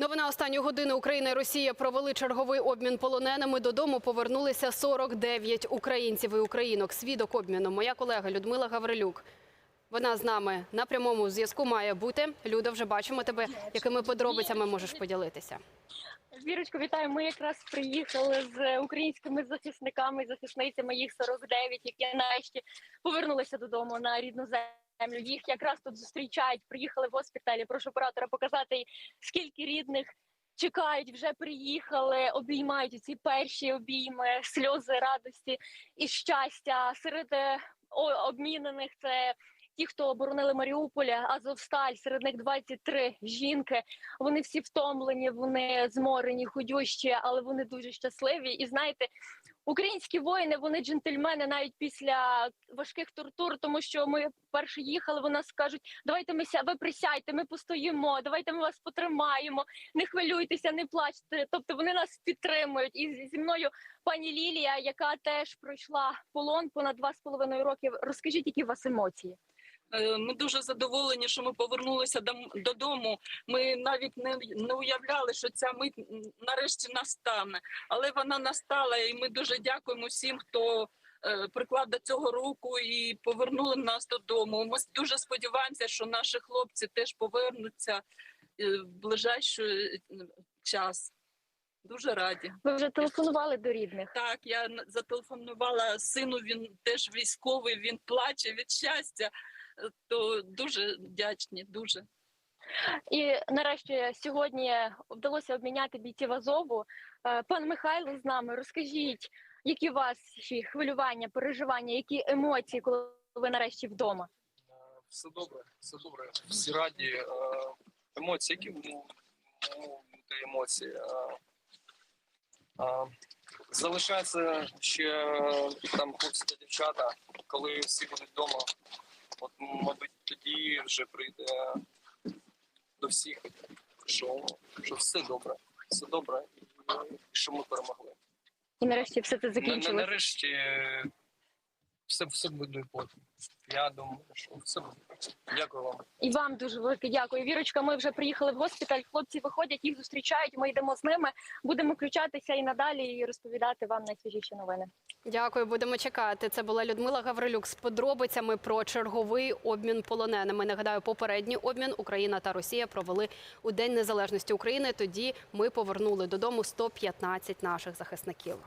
Новина останньої години Україна і Росія провели черговий обмін полоненими. Додому повернулися 49 українців і українок. Свідок обміну. Моя колега Людмила Гаврилюк. Вона з нами на прямому зв'язку має бути. Люда, вже бачимо тебе. Якими подробицями можеш поділитися? Вірочко, вітаю. Ми якраз приїхали з українськими захисниками і захисницями. Їх 49, які нарешті повернулися додому на рідну землю. Їх якраз тут зустрічають. Приїхали в госпіталі. Прошу оператора показати, скільки рідних чекають, вже приїхали, обіймають ці перші обійми, сльози радості і щастя. Серед е, обмінених це. Ті, хто оборонили Маріуполя, Азовсталь, серед них 23 жінки. Вони всі втомлені, вони зморені, худющі, але вони дуже щасливі. І знаєте, українські воїни, вони джентльмени навіть після важких тортур, тому що ми перші їхали. Вони скажуть: давайте ми ся, ви присядьте, ми постоїмо, давайте ми вас потримаємо, не хвилюйтеся, не плачте. Тобто вони нас підтримують. І зі- мною пані Лілія, яка теж пройшла полон понад два з половиною років. Розкажіть, які у вас емоції? Е, Ми дуже задоволені, що ми повернулися дом- додому. Ми навіть не, не уявляли, що ця мить нарешті настане, але вона настала, і ми дуже дякуємо всім, хто е, приклав до цього руку і повернули нас додому. Ми дуже сподіваємося, що наші хлопці теж повернуться е, в ближайший час. Дуже раді. Ви вже телефонували до рідних? Так, я зателефонувала сину. Він теж військовий. Він плаче від щастя. То дуже вдячні. Дуже І нарешті сьогодні вдалося обміняти бійців Азову. Е, Пан Михайло з нами. Розкажіть, які у вас хвилювання, переживання, які емоції, коли ви нарешті вдома? Е, Все добре, все добре. Всі раді. Е, Емоції, які бути емоції. Залишається ще там хлопці та дівчата, коли всі будуть вдома. От, мабуть, тоді вже прийде до всіх, що, що все добре, все добре, і що ми перемогли. І нарешті все це на- Нарешті все, все буде потім. Я думаю, що все буде. Дякую вам. І вам дуже велике дякую. Вірочка, ми вже приїхали в госпіталь. Хлопці виходять, їх зустрічають. Ми йдемо з ними. Будемо включатися і надалі і розповідати вам найсвіжіші новини. Дякую, будемо чекати. Це була Людмила Гаврилюк з подробицями про черговий обмін полоненими. Нагадаю, попередній обмін Україна та Росія провели у День Незалежності України. Тоді ми повернули додому 115 наших захисників.